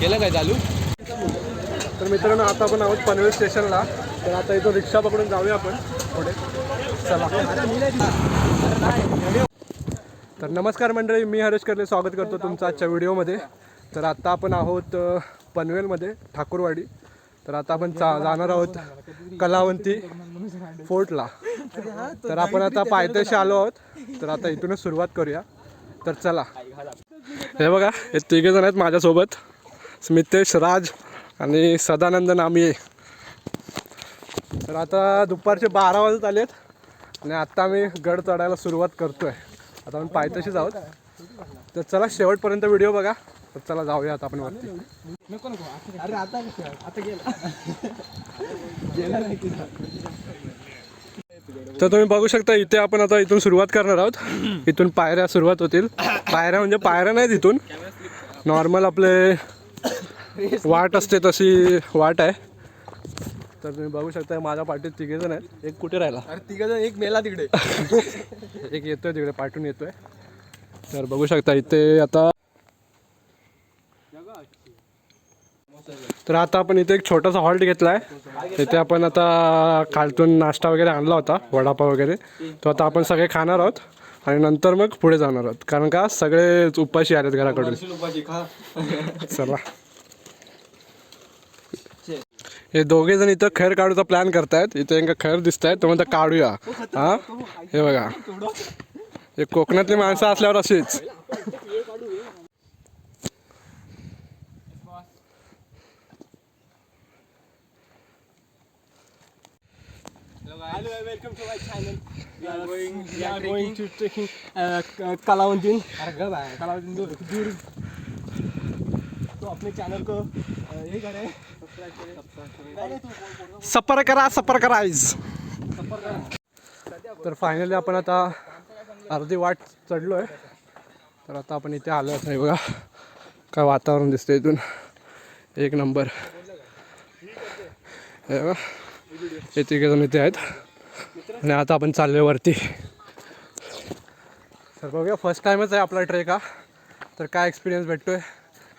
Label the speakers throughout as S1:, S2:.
S1: केलं काय चालू?
S2: तर मित्रांनो आता आपण आहोत पनवेल स्टेशनला. तर आता इथून रिक्षा पकडून जाऊया आपण पुढे. चला. तर नमस्कार मंडळी मी हरेश करले स्वागत करतो तुमचं आजच्या व्हिडिओमध्ये. तर आत्ता आपण आहोत पनवेलमध्ये ठाकूरवाडी. तर आता आपण चा जाणार आहोत कलावंती फोर्टला. तर आपण आता पायथ्याशी आलो आहोत. तर आता इथूनच सुरुवात करूया. तर चला. हे बघा हे तिघे जण आहेत माझ्यासोबत. स्मितेश राज आणि सदानंद नामिये तर आता दुपारचे बारा वाजत आलेत आणि आता आम्ही गड चढायला सुरुवात करतोय. आता आपण पायथ्याशीच आहोत. तर चला शेवटपर्यंत व्हिडिओ बघा. तर चला जाऊया आता आपण वरती.
S1: अरे आता आता गेला.
S2: तर तुम्ही बघू शकता इथे आपण आता इथून सुरुवात करणार आहोत. इथून पायऱ्या सुरुवात होतील. पायऱ्या म्हणजे पायऱ्या नाहीत इथून. नॉर्मल आपले वाट असते तशी वाट आहे. तर तुम्ही बघू शकता माझ्या पाठीत तिघे जण आहेत. एक कुठे राहिला?
S1: अरे तिघ एक मेला तिकडे.
S2: एक येतोय तिकडे पाठून येतोय. तर बघू शकता इथे आता तर आता आपण इथे एक छोटासा हॉल्ट घेतला आहे इथे आपण आता खालतून नाश्ता वगैरे आणला होता वडापाव वगैरे. तो आता आपण सगळे खाणार आहोत. आणि नंतर मग पुढे जाणार आहोत. कारण का सगळे उपाशी आलेत घराकडून. चला. हे दोघे जण इथं खैर काढूचा प्लॅन करतायत. इथे यांना खैर दिसत आहेत तो म्हणतात काढूया. हा हे? बघा. हे कोकणातली माणसं असल्यावर अशीच.
S1: Hello and welcome to my channel. We are going, दूर तो अपने चैनल को uh, ये
S2: सपर करा सपर कराईज तर फायनली आपण आता अर्धी वाट चढलो आहे तर आता आपण इथे आलो आहे बघा काय वातावरण दिसतं इथून. एक नंबर. हे बघा हे जण इथे आहेत. आणि आता आपण चाललोय वरती. तर बघूया फर्स्ट टाईमच आहे आपला ट्रेक हा. तर काय एक्सपिरियन्स भेटतोय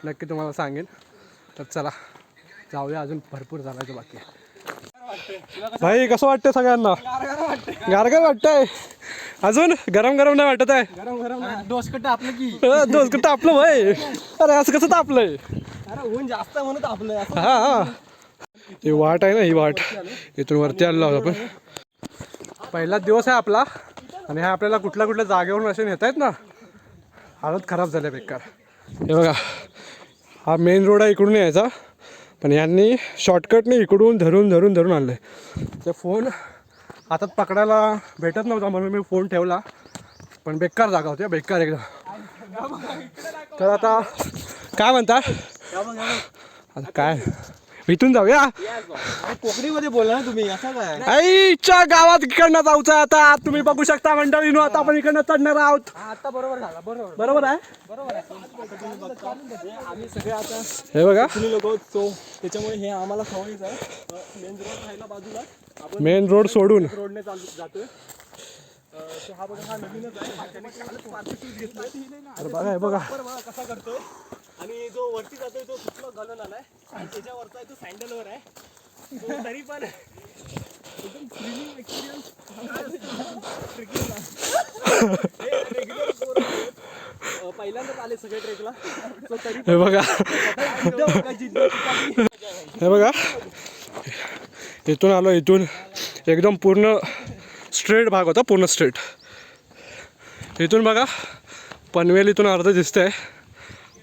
S2: नक्की तुम्हाला सांगेन. तर चला जाऊया अजून भरपूर चालायचं बाकी आहे. भाई कसं वाटतंय सगळ्यांना? गारगार वाटतंय. अजून गरम गरम नाही वाटत आहे?
S1: गरम गरम डोसकट आपलं की.
S2: भाई. अरे असं कसं तापलंय?
S1: अरे ऊन जास्त आहे आपलं असं
S2: हा हा. ही वाट आहे ना ही वाट. इथून वरती आलो आपण. पहिलाच दिवस आहे आपला आणि हा आपल्याला कुठल्या कुठल्या जागेवरून असे नेत आहेत ना हालत खराब झाले बेकार. हे बघा हा मेन रोड आहे इकडून यायचा पण यांनी शॉर्टकटने इकडून धरून धरून धरून आणले ते फोन हातात पकडायला भेटत नव्हता म्हणून मी फोन ठेवला पण बेकार जागा होती बेकार एकदम. तर आता काय म्हणता? आता काय? इथून जाऊया?
S1: कोकणीमध्ये बोला ना तुम्ही असं काय?
S2: आईच्या गावात इकडनं जाऊचं आता. तुम्ही बघू शकता मंडळीनो आता आपण इकडनं चढणार आहोत.
S1: आता बरोबर झाला बरोबर.
S2: बरोबर आहे?
S1: बरोबर आहे. आम्ही सगळे आता
S2: हे बघा.
S1: लोक सो त्याच्यामुळे हे आम्हाला सवयीच आहे. मेन रोड राहिला बाजूला. आपण
S2: मेन रोड सोडून.
S1: रोडने चालू जातोय. हा बघा हा नवीनच आहे.
S2: बघा हे बघा.
S1: कसा करतोय? आणि जो वरती जातोय तो कुठला घालून आलाय? आणि त्याच्यावरचा आहे तो सँडलवर आहे. तरी पण एकदम थ्रिलिंग एक्सपिरियन्स पहिल्यांदाच आले सगळे ट्रेकला. तरी
S2: हे बघा.
S1: पण
S2: हे बघा. इथून आलो इथून एकदम पूर्ण स्ट्रेट भाग होता पूर्ण स्ट्रेट इथून बघा पनवेल इथून अर्धं दिसतंय.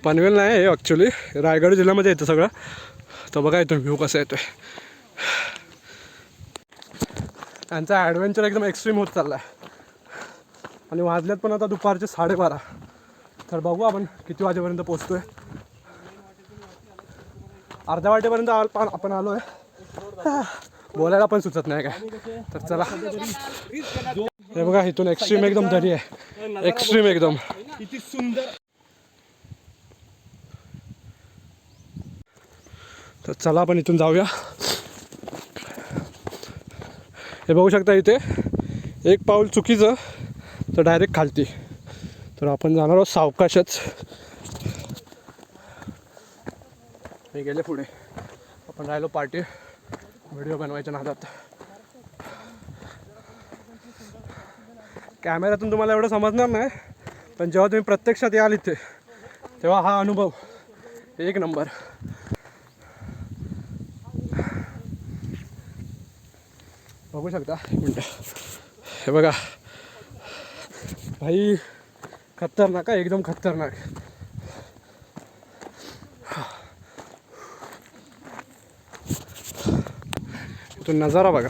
S2: पनवेल नाही आहे ॲक्च्युली रायगड जिल्ह्यामध्ये येतं सगळं. तर बघा इथून व्ह्यू कसा येतोय. त्यांचा ॲडव्हेंचर एकदम एक्स्ट्रीम होत चालला आहे आणि वाजल्यात पण आता दुपारचे साडेबारा. तर बघू आपण किती वाजेपर्यंत पोचतोय अर्ध्या वाटेपर्यंत पण आपण आलो आहे बोलायला पण सुचत नाही काय. तर चला. हे बघा इथून एक्स्ट्रीम एकदम दरी आहे. एक्स्ट्रीम एकदम.
S1: किती सुंदर
S2: तर चला आपण इथून जाऊया. हे बघू शकता इथे एक पाऊल चुकीचं तर डायरेक्ट खालती. तर आपण जाणार आहोत सावकाशच. हे गेले पुढे. आपण राहिलो पार्टी. व्हिडिओ बनवायच्या नादात. कॅमेऱ्यातून तुम्हाला एवढं समजणार नाही पण जेव्हा तुम्ही प्रत्यक्षात याल इथे तेव्हा हा अनुभव एक नंबर. बघू शकता. मिनटं हे बघा. भाई खतरनाक आहे एकदम खतरनाक. तो नजारा बघा.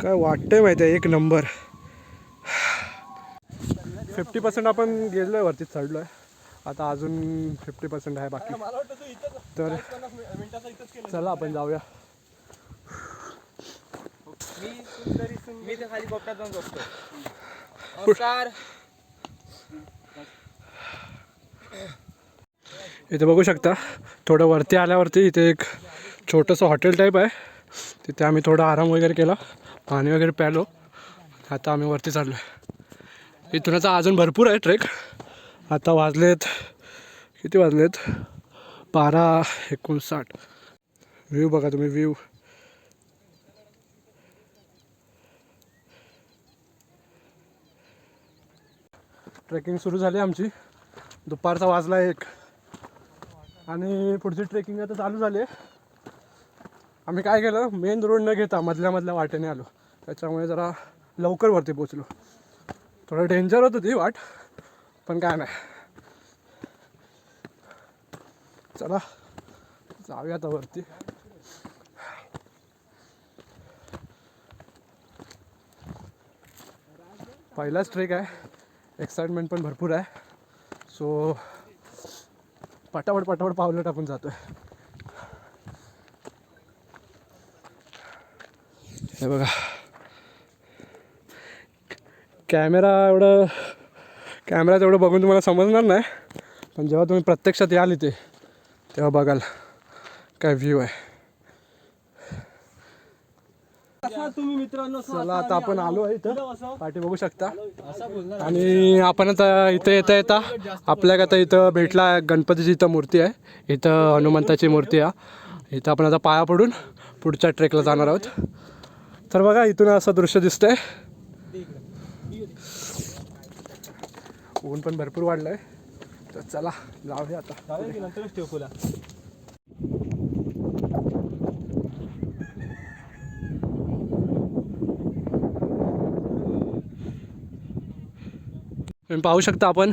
S2: काय वाटतंय माहिती आहे एक नंबर. फिफ्टी पर्सेंट आपण गेलो आहे वरती चढलो आहे आता अजून फिफ्टी पर्सेंट आहे बाकी. तर चला आपण जाऊया.
S1: मी तरी मी तर खाली कोपऱ्यात जाऊन बसतो नमस्कार
S2: इथे बघू शकता थोडं वरती आल्यावरती इथे एक छोटंसं हॉटेल टाईप आहे. तिथे आम्ही थोडा आराम वगैरे केला पाणी वगैरे प्यालो. आता आम्ही वरती चाललो आहे इथून आता अजून भरपूर आहे ट्रेक. आता वाजलेत किती वाजलेत? बारा एकोणसाठ. व्ह्यू बघा तुम्ही व्ह्यू ट्रेकिंग सुरू झाली आमची. दुपारचा वाजला एक. आणि पुढची ट्रेकिंग आता चालू झाली आहे. आम्ही काय केलं? मेन रोड न घेता मधल्या मधल्या वाटेने आलो. त्याच्यामुळे जरा लवकर वरती पोचलो थोडं डेंजर होत ती वाट पण काय नाही. चला जाऊया आता वरती. पहिलाच ट्रेक आहे. एक्साइटमेंट पण भरपूर आहे. सो पटापट पटापट पावलं टाकून आहे हे बघा. कॅमेरा एवढं कॅमेरा तेवढं बघून तुम्हाला समजणार नाही. पण जेव्हा तुम्ही प्रत्यक्षात याल इथे तेव्हा बघाल काय व्ह्यू आहे.
S1: असा तुम्ही मित्रांनो
S2: चला आता आपण आलो. आहे इथं. पाठी बघू शकता.
S1: असा बोलणार
S2: आणि आपण आता इथं येता येता आपल्याला आता इथं भेटला गणपतीची इथं मूर्ती आहे. इथं हनुमंताची मूर्ती आहे. इथं आपण आता पाया पडून पुढच्या ट्रेकला जाणार आहोत. तर बघा इथून असं दृश्य दिसतंय. ऊन पण भरपूर वाढलं आहे तर चला जाऊया आता
S1: चालेल की नंतरच ठेव फुला
S2: तुम्ही पाहू शकता आपण.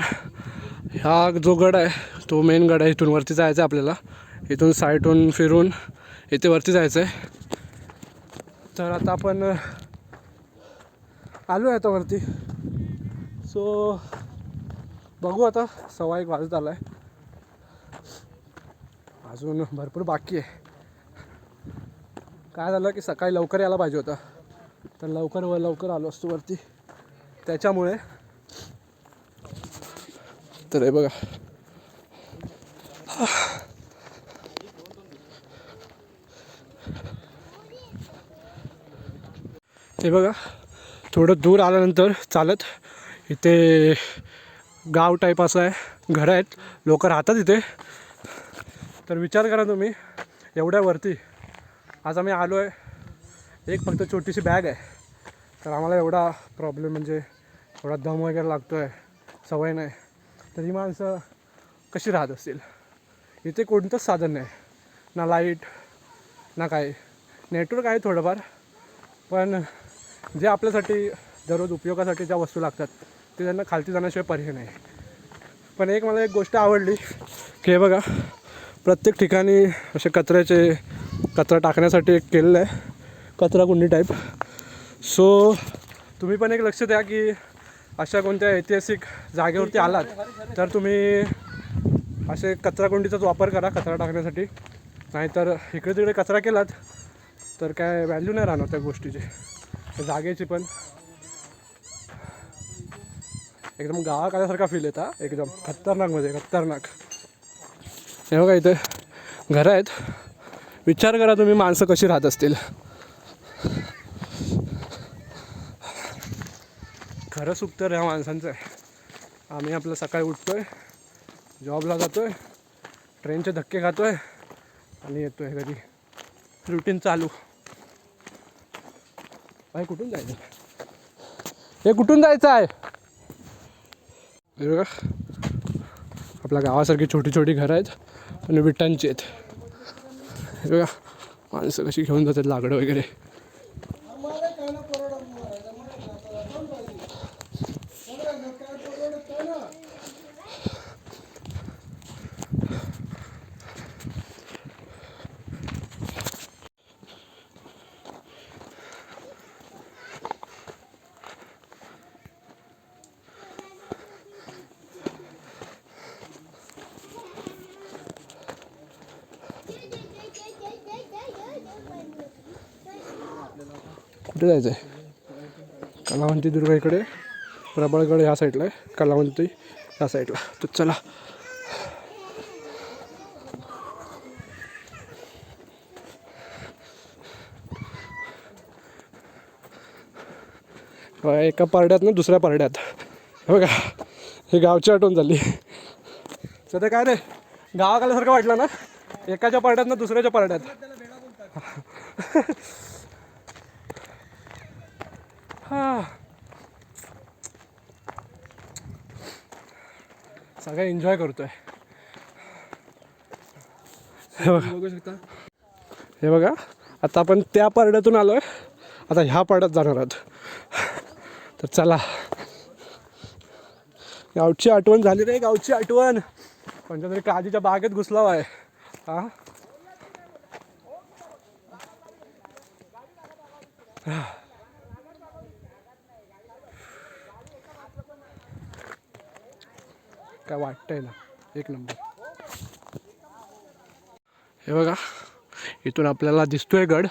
S2: हा जो गड आहे तो मेन गड आहे. इथून वरती जायचं आहे आपल्याला. इथून साईडहून फिरून इथे वरती जायचं आहे तर आता आपण आलो आहे आता वरती. सो बघू आता. सव्वा एक वाजत आला आहे अजून भरपूर बाकी आहे. काय झालं की सकाळी लवकर यायला पाहिजे होतं. तर लवकर व लवकर आलो असतो वरती. त्याच्यामुळे तर हे बघा. ते बघा थोडं दूर आल्यानंतर चालत इथे गाव टाईप असं आहे घरं आहेत लोक राहतात इथे. तर विचार करा तुम्ही एवढ्या वरती. आज आम्ही आलो आहे एक फक्त छोटीशी बॅग आहे. तर आम्हाला एवढा प्रॉब्लेम म्हणजे एवढा दम वगैरे लागतो आहे सवय नाही. तर ही माणसं कशी राहत असतील? इथे कोणतंच साधन नाही. ना लाइट ना काय. नेटवर्क आहे थोडंफार पण जे आपल्यासाठी दररोज उपयोगासाठी ज्या वस्तू लागतात ते त्यांना खालती जाण्याशिवाय पर्याय नाही. पण एक मला एक गोष्ट आवडली की हे बघा प्रत्येक ठिकाणी असे कचऱ्याचे कचरा टाकण्यासाठी एक केलेलं आहे कचरा कुंडी टाईप सो तुम्ही पण एक लक्ष द्या की अशा कोणत्या ऐतिहासिक जागेवरती आलात तर तुम्ही असे कचरा कुंडीचाच वापर करा कचरा टाकण्यासाठी. नाहीतर इकडे तिकडे कचरा केलात तर काय व्हॅल्यू नाही राहणार त्या गोष्टीची. जागेची पण. एकदम गावात आल्यासारखा फील येता एकदम खतरनाकमध्ये खतरनाक. हे बघा इथे घरं आहेत. विचार करा तुम्ही माणसं कशी राहत असतील. खरं सुख तर ह्या माणसांचं. आहे आम्ही आपलं सकाळी उठतोय जॉबला जातोय ट्रेनचे धक्के खातोय आणि येतोय कधी रुटीन चालू. भाई कुठून जायचं? हे कुठून जायचं आहे? हे बघा. आपल्या गावासारखी छोटी छोटी घरं आहेत आणि विटांची आहेत. हे बघा. माणसं कशी घेऊन जातात लाकडं वगैरे. जायचं आहे कलावंती दुर्गा इकडे प्रबळगड ह्या साईडला आहे. कलावंती ह्या साईडला तर चला. एका पारड्यात ना दुसऱ्या पारड्यात. बघा हे गावची आठवण झाली. सध्या काय रे? गावाकाल्यासारखं वाटलं ना? एकाच्या पारड्यात ना दुसऱ्याच्या पारड्यात. सगळं एन्जॉय करतोय. हे बघा.
S1: बघू शकता.
S2: हे बघा. आता आपण त्या पारड्यातून आलोय. आता ह्या पारड्यात जाणार आहोत. तर चला. गावची आठवण झाली रे गावची आठवण. कोणत्या तरी काजीच्या बागेत घुसला आहे हा. काय वाटतंय ना? एक नंबर. हे बघा इथून आपल्याला दिसतोय गड.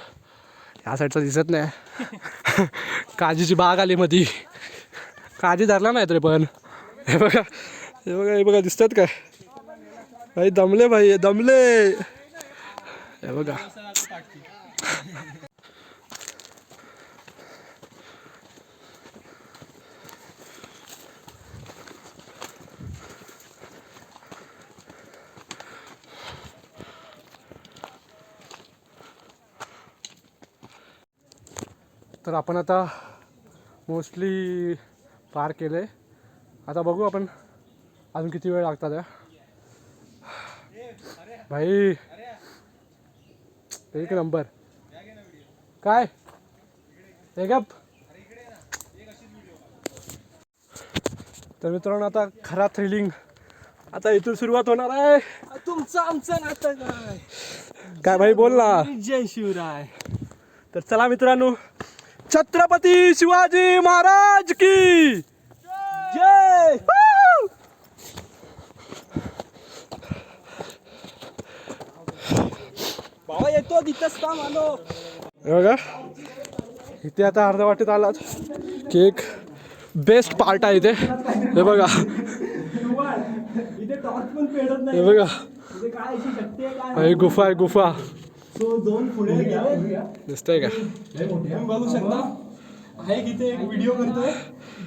S2: ह्या साईडचा दिसत नाही. काजीची बाग आली मधी. काजी धरला नाही तरी पण. हे बघा हे बघा हे बघा दिसतात काय? भाई दमले भाई दमले. हे बघा. तर आपण आता मोस्टली पार केलं आहे आता बघू आपण अजून किती वेळ लागतात या भाई एक नंबर काय? हे गप. तर मित्रांनो आता खरा थ्रिलिंग आता इथून सुरुवात होणार आहे.
S1: तुमचं आमचं नातं काय?
S2: काय भाई बोल ना.
S1: जय शिवराय.
S2: तर चला मित्रांनो छत्रपती शिवाजी महाराज की
S1: जय! बाबा येतो तिथंच काम आलो.
S2: हे बघा इथे आता अर्ध्या वाटेत आलात की एक बेस्ट पार्ट आहे इथे. हे बघा. हे बघा. हे गुफा आहे गुफा.
S1: सो दोन पुढे
S2: दिसतंय का?
S1: तुम्ही बघू शकता. आहे की इथे एक व्हिडिओ करतोय.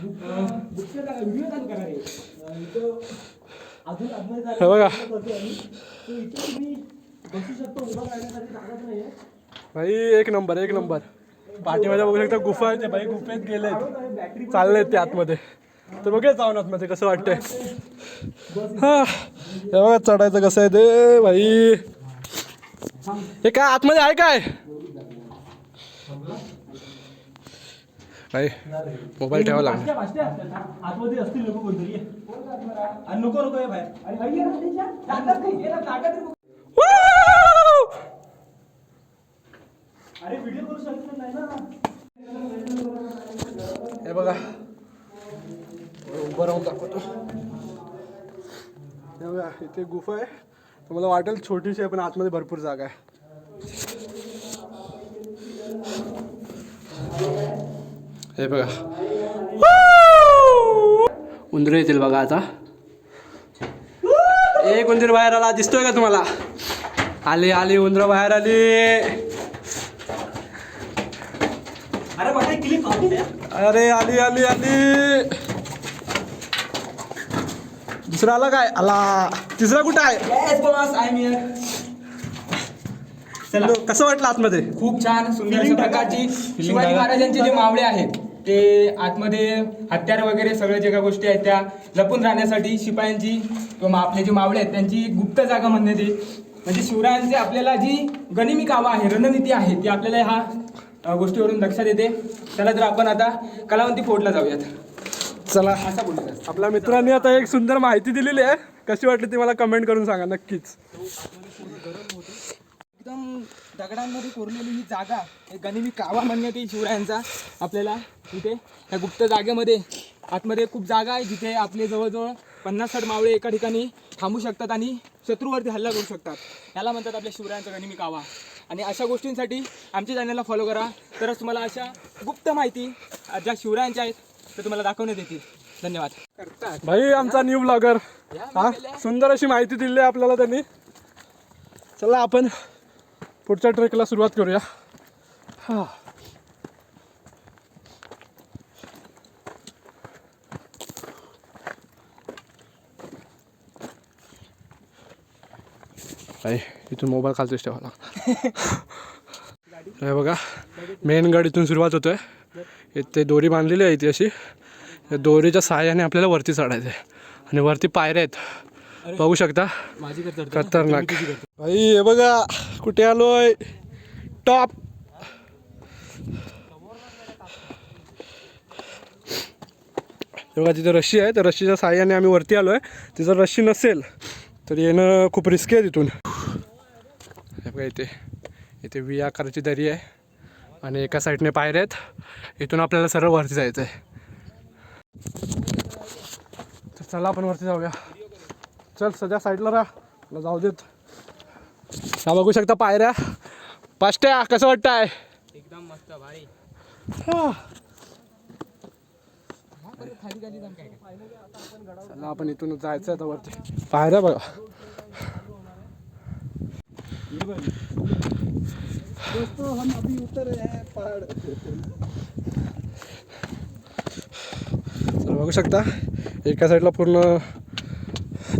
S1: व्हिडिओ चालू करा रे. अं, इथं अजून आतमध्ये जायला
S2: हे बघा.
S1: करतोय आम्ही. So इथे तुम्ही बसू शकतो उभा राहण्यासाठी जागाच नाहीये.
S2: भाई एक नंबर एक नंबर. पाठीमध्ये बघू शकता गुफा आहे ते. भाई गुफेत गेलेत.
S1: बॅटरी
S2: चाललेत ते आतमध्ये. तर बघूया जाऊन आतमध्ये कसं वाटतंय. हा. हे बघा चढायचं कसं आहे ते. भाई हे काय आतमध्ये आहे काय? भाई मोबाईल ठेवा.
S1: आतमध्ये असतील कोणतरी. नको नको बाहेर. अरे व्हिडिओ करू शकत नाही ना.
S2: हे बघा. उभं राहून दाखवतो. हे बघा इथे गुफा आहे. तर मला वाटेल छोटीशी आहे पण आतमध्ये भरपूर जागा आहे. हे बघा. उंदर येतील बघा आता. एक उंदीर बाहेर आला. दिसतोय का तुम्हाला? आली आली उंदर बाहेर आली.
S1: अरे
S2: आली आली आली. दुसरा आला काय? आला. तिसरा कुठं आहे? चलो, कसं वाटलं आतमध्ये?
S3: खूप छान सुंदर अशा प्रकारची शिवाजी महाराजांचे जे मावळे आहेत ते आतमध्ये हत्यार वगैरे सगळ्या ज्या काही गोष्टी आहेत त्या लपून राहण्यासाठी शिपायांची किंवा मा- आपले जे मावळे आहेत त्यांची एक गुप्त जागा म्हणण्यात येईल म्हणजे शिवरायांचे आपल्याला जी गनिमी कावा आहे रणनीती आहे ती आपल्याला ह्या अ, गोष्टीवरून लक्षात येते. चला तर आपण आता कलावंती फोडला जाऊयात.
S2: चला.
S3: असा बोलू
S2: आपल्या मित्रांनी आता एक सुंदर माहिती दिलेली आहे. कशी वाटली ती मला कमेंट करून सांगा नक्कीच.
S3: एकदम दगडांमध्ये कोरलेली ही जागा एक गनिमी कावा म्हणण्यात येईल शिवरायांचा. आपल्याला इथे या गुप्त जागेमध्ये आतमध्ये खूप जागा आहे जिथे आपले जवळजवळ पन्नास साठ मावळे एका ठिकाणी थांबू शकतात आणि शत्रूवरती हल्ला करू शकतात. याला म्हणतात आपल्या शिवरायांचा गनिमी कावा. आणि अशा गोष्टींसाठी आमच्या चॅनलला फॉलो करा. तरच तुम्हाला अशा गुप्त माहिती ज्या शिवरायांच्या आहेत त्या तुम्हाला दाखवण्यात येतील. धन्यवाद.
S2: भाई आमचा न्यू ब्लॉगर हा? सुंदर अशी माहिती दिली आहे आपल्याला त्यांनी. चला आपण पुढच्या ट्रेकला सुरुवात करूया. हा. भाई इथून मोबाईल खालतोच ठेवा हे बघा मेन गड इथून सुरुवात होतोय. इथे दोरी बांधलेली आहे इथे अशी. दोरीच्या सहाय्याने आपल्याला वरती चढायचं आहे आणि वरती पायऱ्या आहेत. बघू शकता? खतरनाक. भाई हे बघा. कुठे आलोय? टॉप हे बघा तिथे रशी आहे तर रशीच्या साह्याने आम्ही वरती आलोय. तिथं रशी नसेल तर येणं खूप रिस्की आहे तिथून. बघा इथे. इथे व्ही आकाराची दरी आहे. आणि एका साईडने पायऱ्या आहेत. इथून आपल्याला सरळ वरती जायचं आहे तर चला आपण वरती जाऊया. चल सध्या साईडला राहा. मला जाऊ देत. हा बघू शकता पायऱ्या. पाष्ट्या कसं वाटतंय
S3: एकदम मस्त भारी.
S2: हा. चला आपण इथून जायचं आता वरती. पायऱ्या बघा. तर बघू शकता. एका साईडला पूर्ण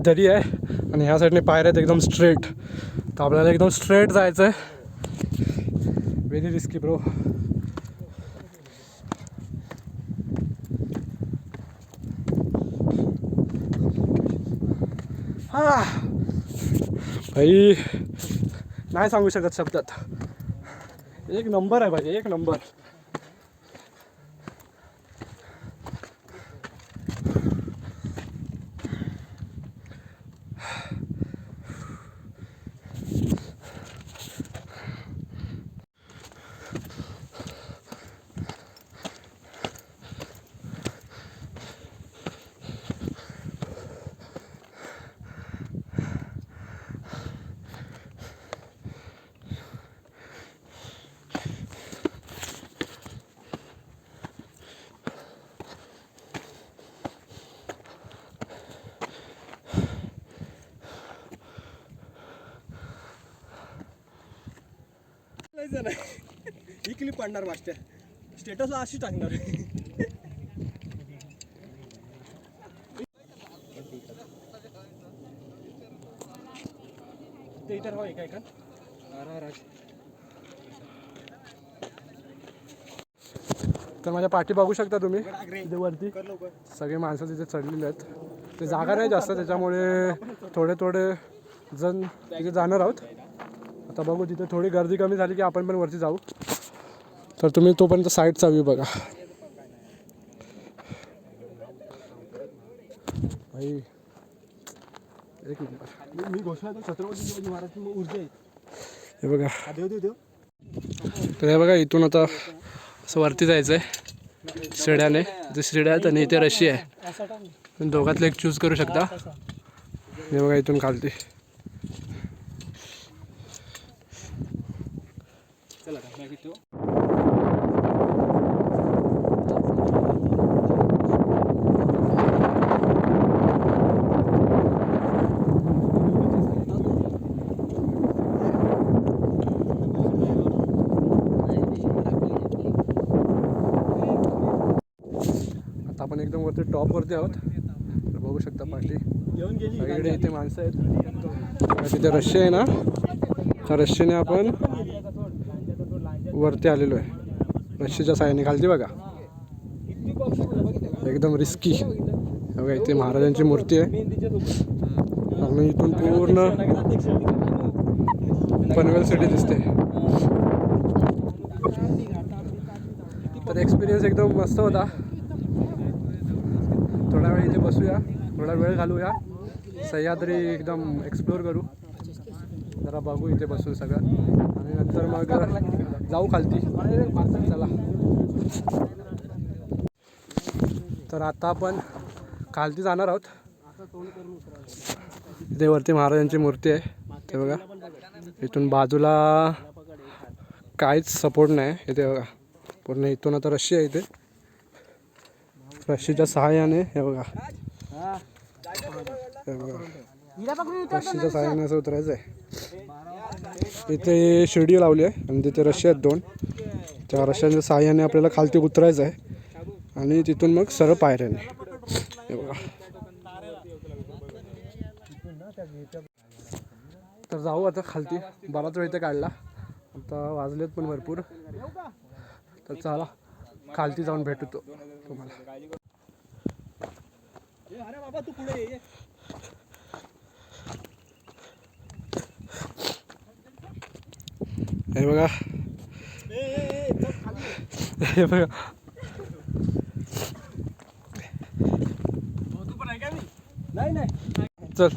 S2: दरी आहे आणि ह्या साईडने पायऱ्या आहेत एकदम स्ट्रेट तर आपल्याला एकदम स्ट्रेट जायचं आहे व्हेरी रिस्की ब्रो हा. भाई नाही सांगू शकत शब्दात. एक नंबर आहे भाई एक नंबर
S1: ही क्लिप पाडणार मास्टर स्टेटसला अशी टाकणार. ते इतर हवा एका एका
S2: तर माझ्या पाठी बघू शकता तुम्ही. इथे वरती. सगळे माणसं तिथे चढलेले आहेत. ते जागा नाही जास्त त्याच्यामुळे थोडे थोडे जण तिथे जाणार आहोत. आता बघू तिथे थोडी गर्दी कमी झाली की आपण पण वरती जाऊ. तर तुम्ही तोपर्यंत साईडचा व्ह्यू बघा. भाई एक
S1: मी- घोषणा छत्रपती शिवाजी महाराज ऊर्जा
S2: हे बघा.
S1: देव देव देव.
S2: तर हे बघा इथून आता असं वरती जायचं आहे शिड्याने जे शिड्या आहेत आणि इथे रशी आहे. तुम्ही दोघातलं एक चूज करू शकता. हे बघा इथून खालती
S1: चला आता, बॅग इथं ठेव.
S2: आता आपण एकदम वरती टॉपवरती आहोत. तर बघू शकता पाठी सगळीकडे इथे माणसं आहेत. तिथे रश्शी आहे ना? त्या रश्शीने आपण वरती आलेलो आहे. रश्शीच्या साह्याने खालती बघा. एकदम रिस्की बघा इथे महाराजांची मूर्ती आहे. आणि इथून पूर्ण पनवेल सिटी दिसते. तर एक्सपिरियन्स एकदम मस्त होता. बसूया. थोडा वेळ घालूया. सह्याद्री एकदम एक्सप्लोर करू. जरा बघू इथे बसून सगळं. आणि नंतर मग जाऊ खालती. चला. तर आता आपण खालती जाणार आहोत. इथे वरती महाराजांची मूर्ती आहे. ते बघा. इथून बाजूला काहीच सपोर्ट नाही. इथे बघा. पूर्ण इथून आता रशी आहे इथे. रशीच्या सहाय्याने हे बघा. हे साहाय्याने सहाय्याने असं उतरायचं आहे इथे शिडी लावली आहे आणि तिथे रशी आहेत दोन. त्या रशियाच्या सहाय्याने आपल्याला खालती उतरायचं आहे आणि तिथून मग सरळ पायऱ्याने हे बघा. तर जाऊ आता खालती. बराच वेळ इथे काढला. आता वाजलेत पण भरपूर. तर चला खालती जाऊन भेटतो तुम्हाला. हे बघा. हे बघा.
S1: नाही नाही.
S2: चल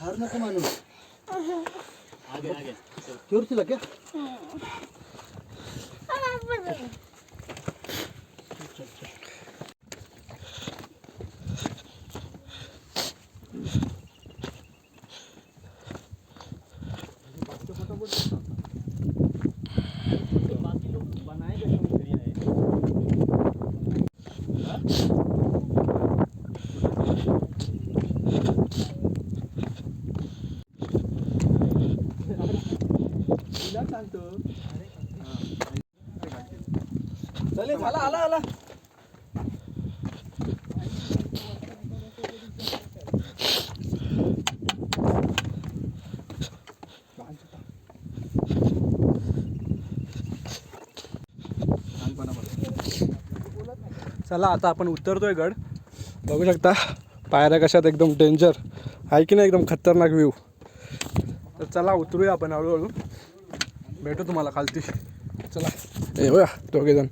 S1: हार नको मानू जोर से लगे चले झाला आला आला.
S2: चला आता आपण उतरतोय गड. बघू शकता पायऱ्या कशात एकदम डेंजर आहे की नाही एकदम खतरनाक व्ह्यू तर चला उतरूया आपण हळूहळू. भेटू तुम्हाला खालती. चला. ए बघा दोघे जण.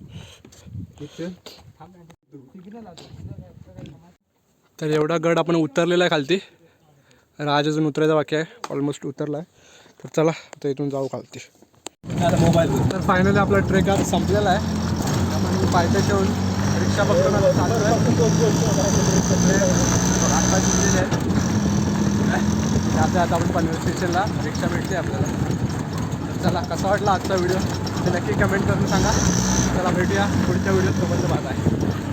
S2: तर एवढा गड आपण उतरलेला आहे खालती. राज अजून उतरायचा बाकी आहे. ऑलमोस्ट उतरला आहे तर चला आता इथून जाऊ खालती.
S1: मोबाईल
S2: तर फायनली आपला ट्रेक आज संपलेला आहे. आपण पायथ्या ठेवून रिक्षा बघतो आता आता आपण पनवेल स्टेशनला रिक्षा भेटते आपल्याला. तर चला कसा वाटला आजचा व्हिडिओ? ते नक्की कमेंट करून सांगा. चला भेटूया पुढच्या व्हिडिओत सोबत बाय